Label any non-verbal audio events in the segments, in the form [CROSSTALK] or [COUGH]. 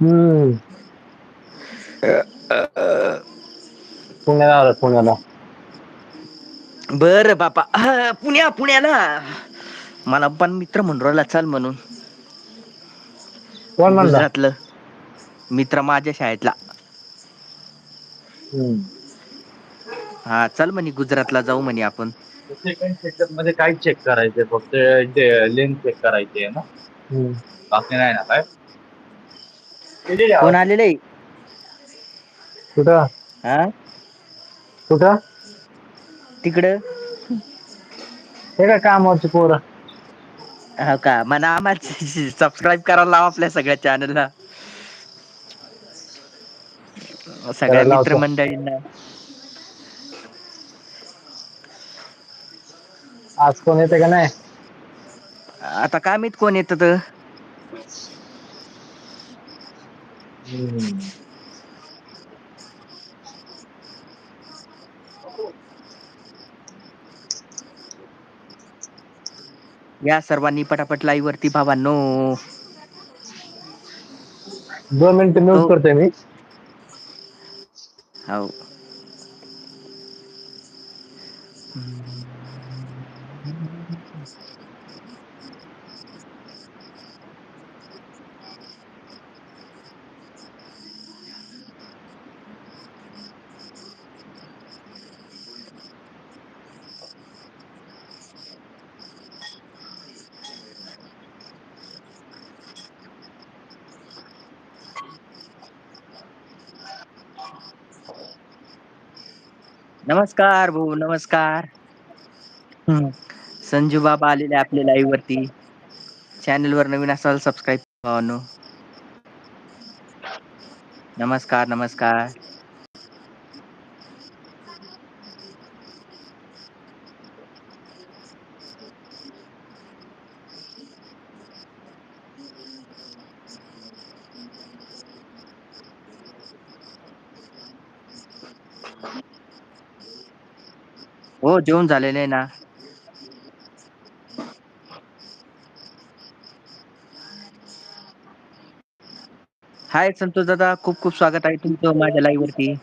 हम्म पुण्याला पुण्याला. बरं बापा. ह पुण्या पुण्याला. मला पण मित्र म्हणू राहिला चल म्हणून. कोण म्हणला? गुजरातलं. मित्र माझ्या शाळेतला. हम्म. हा चल म्हणे गुजरातला जाऊ म्हणे आपण. सेकंडमध्ये काय चेक करायचंय फक्त लेन्थ चेक करायची आहे ना. बाकी नाही ना काय? कोण आलेलं आहे? कुठं? हा? कुठं? तिकडं? हे काय कामची पोर? हो का? म्हणा आम्हाला सबस्क्राईब करायला लाव आपल्या सगळ्या चॅनलला सगळ्या मित्र लावतो. मंडळींना आज कोण येते का नाही? आता काय माहीत कोण येत तर हम्म या सर्वांनी पटापट लाईव्ह वरती भावांनो. दोन मिनिटं म्यूट करतोय मी. हो. नमस्कार भाऊ नमस्कार. संजू बाबा आलेले आपल्या लाईव्ह वरती. चॅनल वर नवीन असाल सबस्क्राईब नमस्कार नमस्कार. हो जेऊन झालेले आहे ना. हाय संतोष दादा खूप खूप स्वागत आहे तुमचं माझ्या लाईव्ह वरती.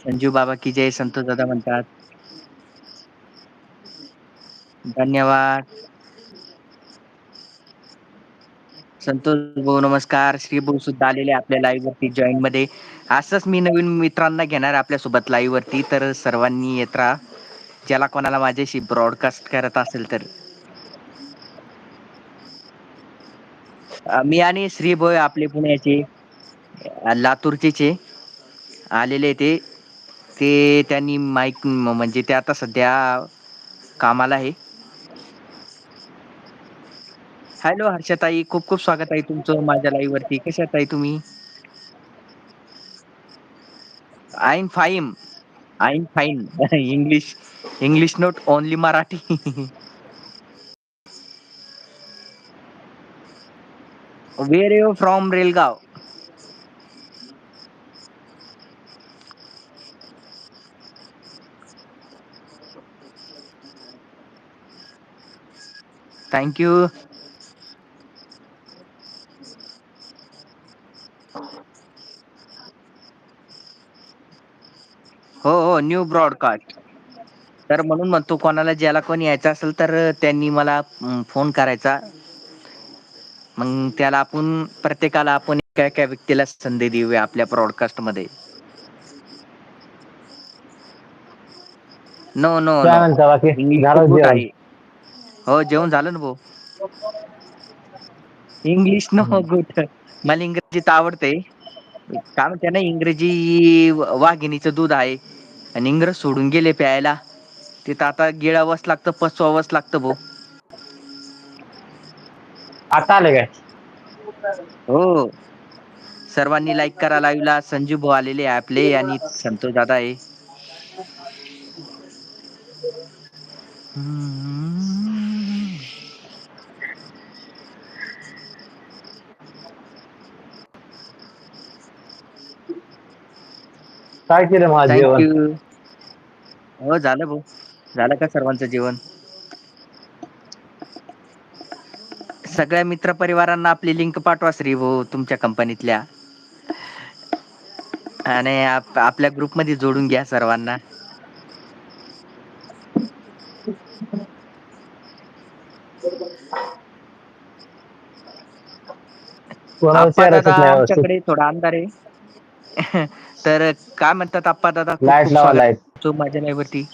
संजीव बाबा की जय संतोष दादा म्हणतात. धन्यवाद. संतोष भाऊ नमस्कार श्री भाऊ सुद्धा आलेले आपल्या लाईव्ह वरती जॉईन मध्ये. असंच मी नवीन मित्रांना घेणार आपल्यासोबत लाईव्ह वरती. तर सर्वांनी येत राहा. ज्याला कोणाला माझ्याशी ब्रॉडकास्ट करत असेल तर. मी आणि श्रीभोय आपले पुण्याचे लातूरचे आलेले ते. ते त्यांनी माईक म्हणजे ते आता सध्या कामाला आहे. हॅलो हर्षताई खूप खूप स्वागत आहे तुमचं माझ्या लाईव्ह वरती. कशात ताई तुम्ही? I'm fine. I'm fine. [LAUGHS] English, English, not only Marathi. [LAUGHS] Where are you from, Rilga? Thank you. New broadcast तर म्हणून म्हणतो कोणाला ज्याला कोण यायचं असेल तर त्यांनी मला फोन करायचा. मग त्याला आपण प्रत्येकाला आपण एका एका व्यक्तीला संधी देऊया आपल्या प्रॉडकास्टमध्ये नो नो काय नो म्हणता बाकी? इंग्लिश झालं गुड जेवण? आहे हो जेवण झालं ना भाऊ. इंग्लिश नको गुड मला इंग्रजीत आवडते काय म्हणते ना इंग्रजी वाघिणीचं दूध आहे. आणि इंग्रज सोडून गेले प्यायला. तिथं आता गिळावंच लागतं पचवावंच लागतं भाऊ. आता आले काय? हो. सर्वांनी लाईक करा लाईव्हला संजू भाऊ आलेले आहे आपले आणि संतोष दादा आहे. काय केलं थँक जेवण? हो झालं भाऊ. झालं का सर्वांचं जेवण? सगळ्या मित्र परिवारांना आपली लिंक पाठवा श्री भाऊ तुमच्या कंपनीतल्या आणि आप आपल्या ग्रुपमध्ये जोडून घ्या सर्वांना. आप्पा दादा आमच्याकडे थोडा अंधार आहे. [LAUGHS] तर काय म्हणतात आप्पा दादा? खूप लावा स्वागत. लाइट करतो माझ्या लाईव्हवरती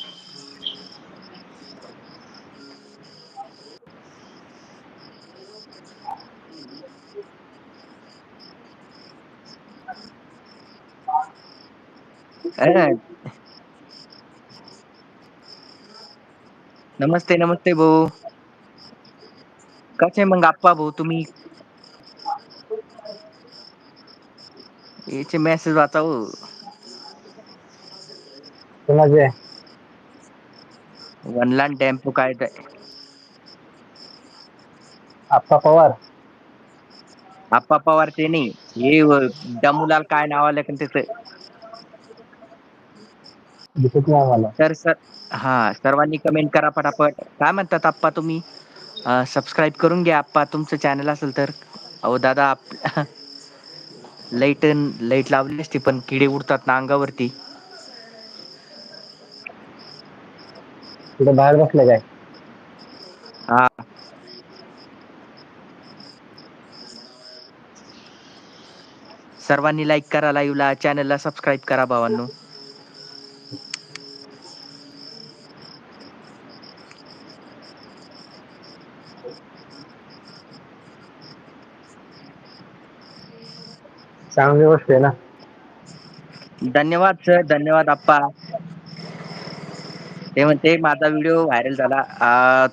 अं, नमस्ते नमस्ते भाऊ. कसे मग आप्पा भाऊ? तुम्ही याचे मेसेज वाचा हो कोणाचे? वनलान टेम्पो काय आप्पा पवार. आप्पा पवार ते नाही. हे डमुलाल काय नाव आलं का त्याचं? दिसत नाही मला तर सर हा सर्वांनी कमेंट करा पटापट. काय म्हणतात आप्पा तुम्ही? सबस्क्राईब करून घ्या आप्पा. तुमचं चॅनल असेल तर. अहो दादा आप [LAUGHS] लाइट लाइट लावली असती पण किडे उडतात ना अंगावरती. तिथे बाहेर बसले काय? हा. सर्वांनी लाईक करा लाईव्हला चॅनलला सबस्क्राईब करा भावांनो. चांगली गोष्ट आहे ना. धन्यवाद सर धन्यवाद आप्पा. ते म्हणते माझा व्हिडिओ व्हायरल झाला.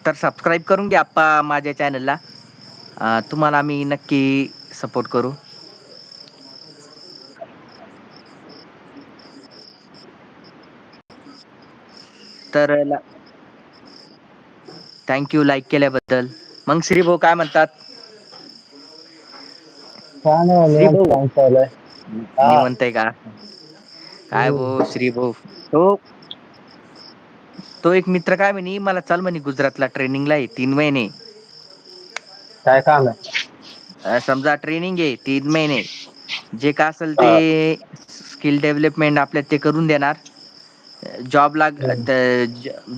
तर सबस्क्राईब करून घ्या आप्पा माझ्या चॅनलला तुम्हाला आम्ही नक्की सपोर्ट करू. तर थँक्यू लाईक केल्याबद्दल. मग श्री भाऊ काय म्हणतात? काय नाही श्री निवांत भाऊ काम चालू आहे. हा. निवंत आहे का? काय भाऊ श्री भाऊ तो तो एक मित्र काय म्हणे मला चल म्हणे गुजरातला ट्रेनिंगला आहे तीन महिने. काय काम आहे? अं, समजा ट्रेनिंग आहे तीन महिने. जे काय असेल ते स्किल डेव्हलपमेंट आपल्या ते करून देणार. जॉब लाग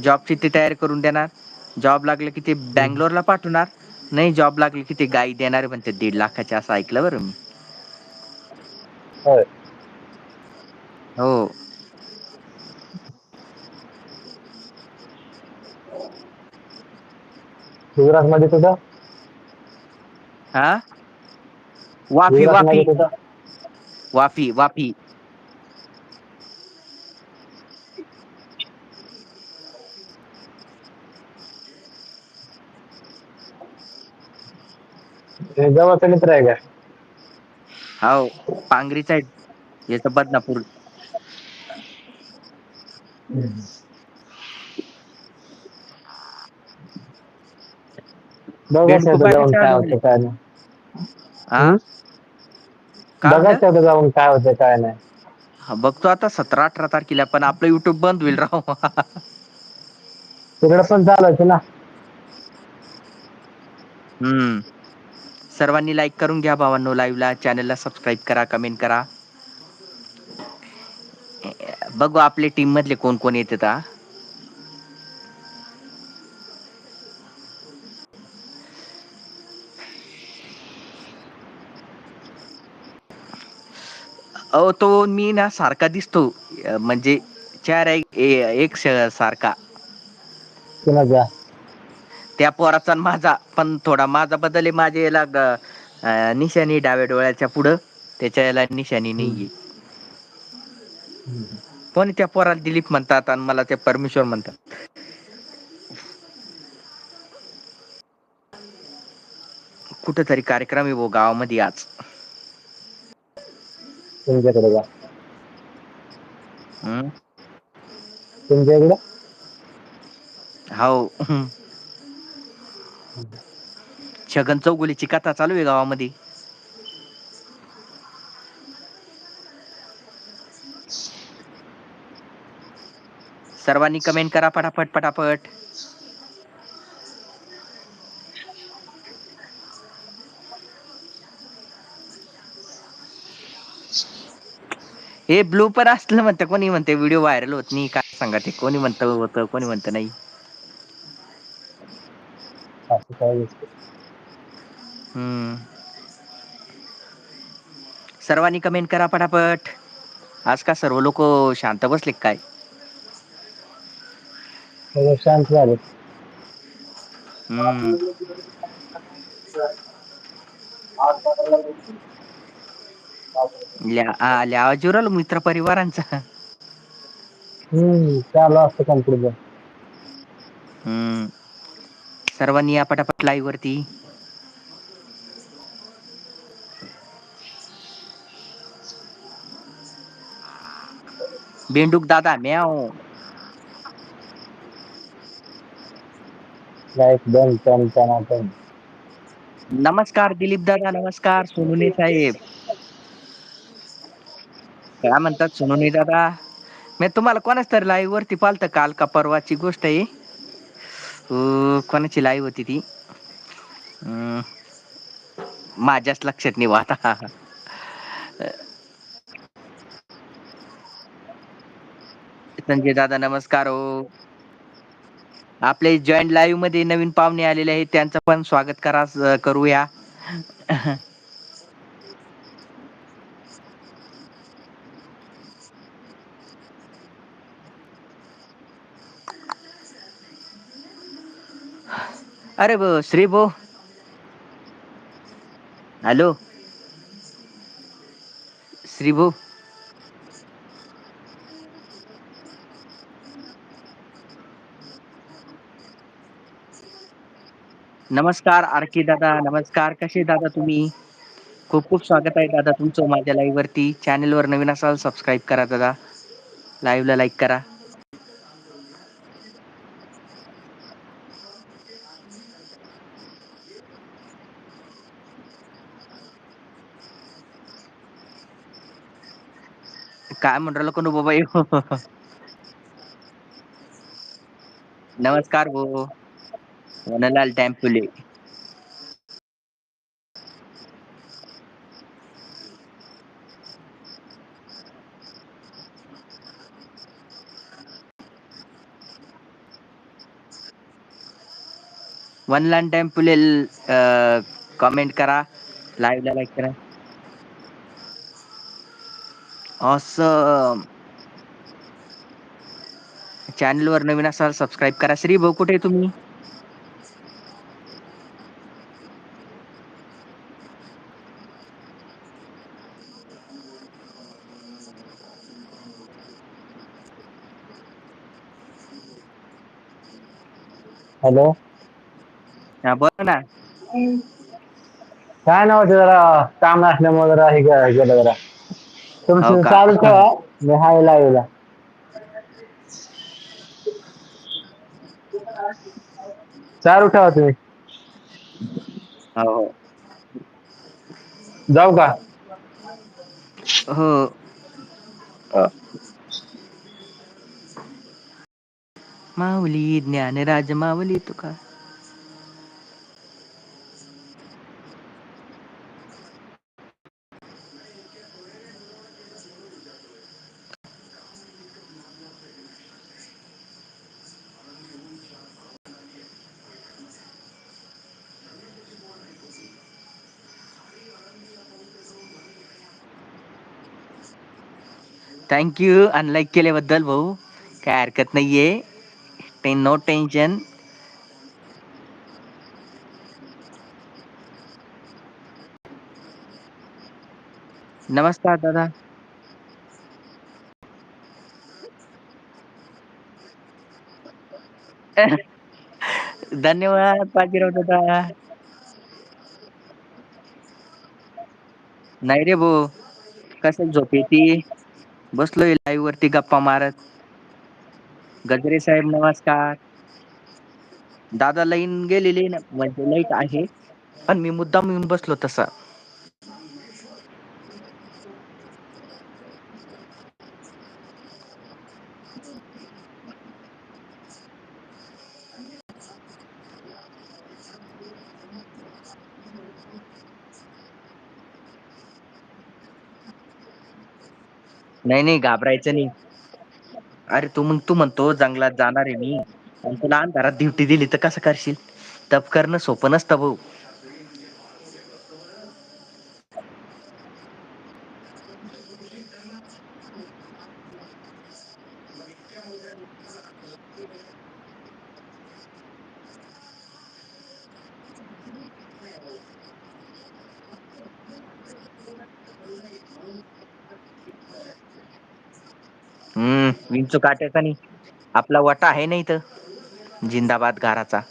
जॉबची ते तयारी करून देणार. जॉब लागलं की ते बँगलोरला पाठवणार. नाही जॉब लागले की ते गाई देणार म्हणते दीड लाखाचे असं ऐकलं बरं मी. होय. हो. गुजरात मध्ये तुझं? हा? वाफी गुजरात वाफी. मध्ये तुझं? वाफी वाफी. हे जवळचा मित्र आहे का? हो पांगरीचा आहे. याचं बदनापूर. बघायचं होतं वेणुगोपाळ जाऊन काय? होतं काय नाही. हा? बघायचं होतं जाऊन काय होतं काय नाही. हा, बघतो आता सतरा अठरा तारखेला पण आपलं युट्यूब बंद होईल राव. तिकडे पण चालायचं ना. हम्म. सर्वांनी लाईक करून घ्या भावांनो लाईव्हला चॅनलला सबस्क्राईब करा कमेंट करा. बघू आपले टीम मधले कोण कोण येत आता अहो तो मी ना सारखा दिसतो. म्हणजे चार एक सारखा. कुणाचा? त्या पोराचा माझा. पण थोडा माझा बदल आहे माझ्या याला ग- निशाणी डाव्या डोळ्याच्या पुढं. त्याच्या याला निशाणी नाहीये पण त्या पोराला दिलीप म्हणतात आणि मला ते परमेश्वर म्हणतात. कुठेतरी कार्यक्रम आहे भाऊ गावामध्ये आज. तुमच्याकडे का हम्म? तुमच्या इकडे हो. छगन चौगुलीची कथा चालू आहे गावामध्ये. सर्वांनी कमेंट करा पटापट पटापट हे ब्लू पण असलं म्हणतं कोणी म्हणते व्हिडिओ व्हायरल होत नाही काय सांगा ते कोणी म्हणतं होतं कोणी म्हणतं नाही. हम्म. सर्वांनी कमेंट करा पटापट. आज का सर्व लोक शांत बसले काय? शांत झाले. हम्म. लय लय आवाज येऊ राहिला मित्र परिवारांचा. हम्म चालू असतं कंटिन्यू हम्म. सर्वांनी या पटापट लाईव्ह वरती. बेंडूक दादा म्याव. नमस्कार दिलीप दादा नमस्कार सोनुले साहेब. काय म्हणतात सोनुले दादा? मी तुम्हाला कोणाच तरी लाईव्ह वरती पाहिलत काल का परवाची गोष्ट आहे. कोणाची लाईव्ह होती ती? अं माझ्याच लक्षात नाही आता. संजय दादा नमस्कार हो. आपले जॉईंट लाईव्हमध्ये नवीन पाहुणे आलेले आहेत. त्यांचं पण स्वागत करा करूया. अरे ब श्री भो हॅलो। श्रीभू नमस्कार आरकी दादा। नमस्कार कसे दादा तुम्ही? खूप खूप स्वागत आहे दादा तुमचं माझ्या लाईव्ह वरती. चॅनेल वर नवीन असाल सबस्क्राईब करा दादा. लाईव्ह ला लाईक करा. काय म्हणू राहिला कोण बाबा येऊ? नमस्कार भो वनलाल टॅम्पुले. वन लॅन टाइम पुलेल कमेंट करा लाईव्हला लाईक करा. असं चॅनल वर नवीन असाल सबस्क्राईब करा. श्री भाऊ कुठे आहे तुम्ही? हॅलो हा बोला ना. काय नव्हतं जरा? काम असल्यामुळे जरा हे गेलं जरा. तुमचं का? चालू ठेवा मी हाय लाईव्ह ला चालू ठेवा तुम्ही. हो जाऊ का? हो. Mauli Dnyanraj Mauli Tuka. Thank you unlike केल्याबद्दल भाऊ. काय हरकत नाहीये. टेन नो टेन्शन नमस्कार दादा. [LAUGHS] धन्यवाद बाजीराव दादा. नाही रे भाऊ. कसं झोप येते? बसलोय लाईव्ह वरती गप्पा मारत. गजरे साहेब नमस्कार. दादा लाईन गेलेली ना म्हणजे लाइट आहे. पण मी मुद्दाम येऊन बसलो तसा. नाही नाही घाबरायचं नाही. अरे तू मग तू म्हणतो जंगलात जाणार आहे मी. पण तुला अंधारात ड्युटी दिली तर कसं करशील? तप करणं सोपं नसतं भाऊ. हम्म विंचू काट्याचा नाही. आपला वटा आहे ना इथं जिंदाबाद घाराचा.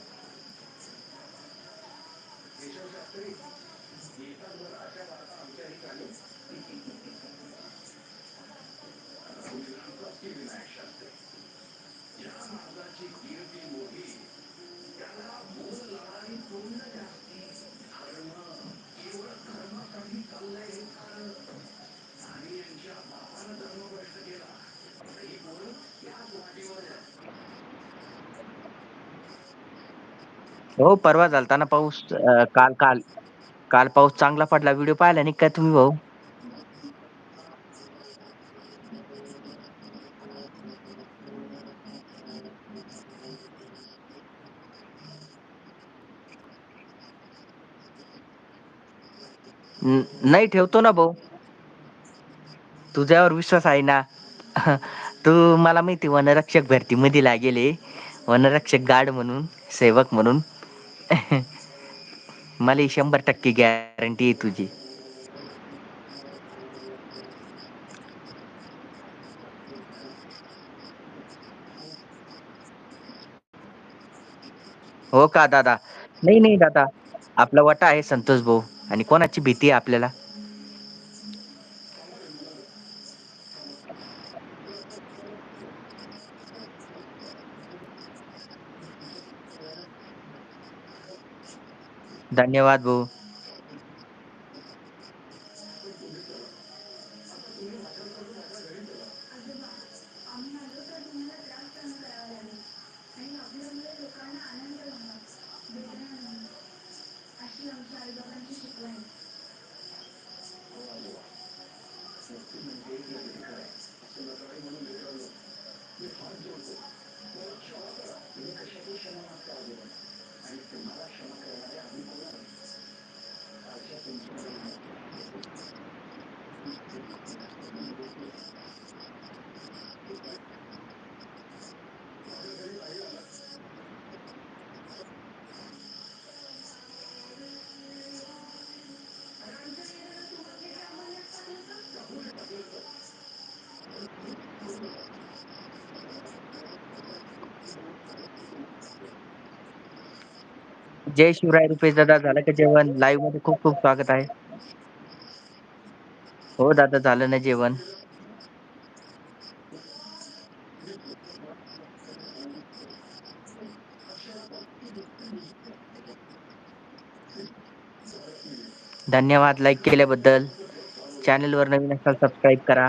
हो परवा झालता ना पाऊस काल काल काल पाऊस चांगला पडला. व्हिडिओ पाहिला नाही काय तुम्ही भाऊ? न- नाही ठेवतो ना भाऊ. तुझ्यावर विश्वास आहे ना? [LAUGHS] तू मला माहिती वनरक्षक भरती मध्ये लागेले वनरक्षक गार्ड म्हणून सेवक म्हणून. मला ही शंभर टक्के गॅरंटी आहे तुझी. हो का दादा? नाही नाही दादा. आपला वटा आहे संतोष भाऊ. आणि कोणाची भीती आहे आपल्याला? धन्यवाद भाऊ. जय शिवराय रुपेश दादा झालं का जेवण? लाईव्हमध्ये खूप खूप स्वागत आहे. हो दादा झालं ना जेवण. धन्यवाद लाईक केल्याबद्दल. चॅनल वर नवीन असाल सबस्क्राईब करा.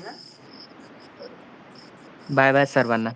ना बाय बाय सर्वांना.